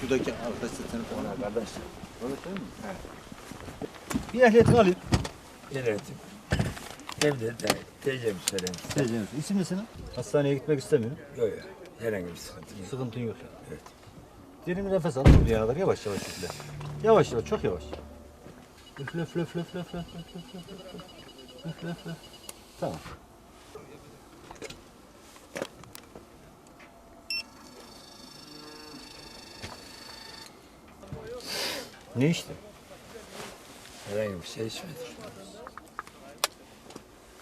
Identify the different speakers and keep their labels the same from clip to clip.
Speaker 1: Şuradaki arkadaş sesini falan kardeş.
Speaker 2: Bir ehliyetini alayım.
Speaker 3: Yönetim. Evde de teyzem söylemiş.
Speaker 2: Diyeceğim. İsim ne senin? Hastaneye gitmek istemiyorum.
Speaker 3: Yok yok. Herhangi bir sıkıntı yok.
Speaker 2: Sıkıntın yok.
Speaker 3: Evet.
Speaker 2: Derin bir nefes al. Buraya kadar yavaş yavaş üfle. Yavaş yavaş, çok yavaş. Üfle, üfle, üfle, üfle, üfle, üfle, üfle, üfle, üfle, üfle, üfle. Tamam. Ne işte?
Speaker 3: Herhangi bir şey içmedim.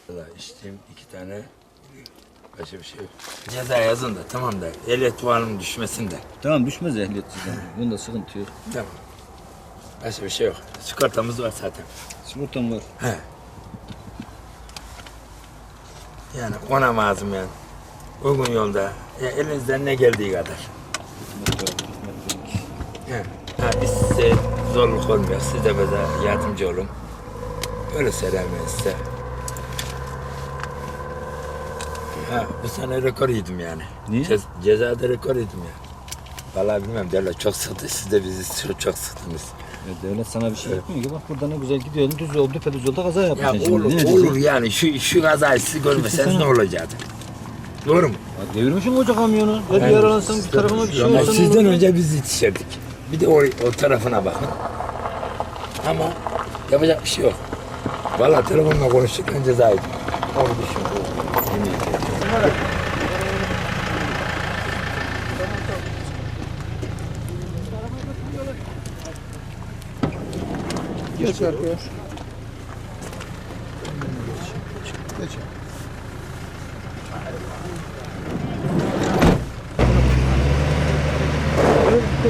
Speaker 3: Valla içtiğim iki tane başka bir şey yok. Ceza yazın da tamam da ehliyet puanım düşmesin de.
Speaker 2: Tamam düşmez ehliyet sizden. Bunda sıkıntı yok.
Speaker 3: Tamam. Başka bir şey yok. Sigortamız var zaten.
Speaker 2: Sigortan var.
Speaker 3: He. Yani ona lazım yani. Uygun yolda. Ya elinizden ne geldiği kadar. He. Ha, biz size zorluk olmuyor. Siz de bize yardımcı olun. Öyle ben size. Ha, bu sene rekor yedim yani.
Speaker 2: Niye?
Speaker 3: Cez, cezada rekor yedim yani. Vallahi bilmem devlet çok sıktı. Siz de bizi çok, çok sıktınız.
Speaker 2: Ya devlet sana bir şey yapmıyor ki. Bak burada ne güzel gidiyorsun. Düz yol, düpedüz yolda kaza
Speaker 3: Ya
Speaker 2: yapacaksın şimdi.
Speaker 3: olur, olur yani şu, şu kazayı siz görmeseniz ne olacaktı? Doğru mu?
Speaker 2: Ya devirmişsin koca kamyonu. Ya bir yaralansan bir tarafına bir şey ne
Speaker 3: sizden
Speaker 2: olur?
Speaker 3: önce biz yetişirdik. Bir de o, o tarafına bakın. Ama yapacak bir şey yok. Valla telefonla konuştuk önce daha iyi. Onu düşündüm. Geç arkaya.
Speaker 1: Geç.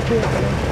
Speaker 1: Geç.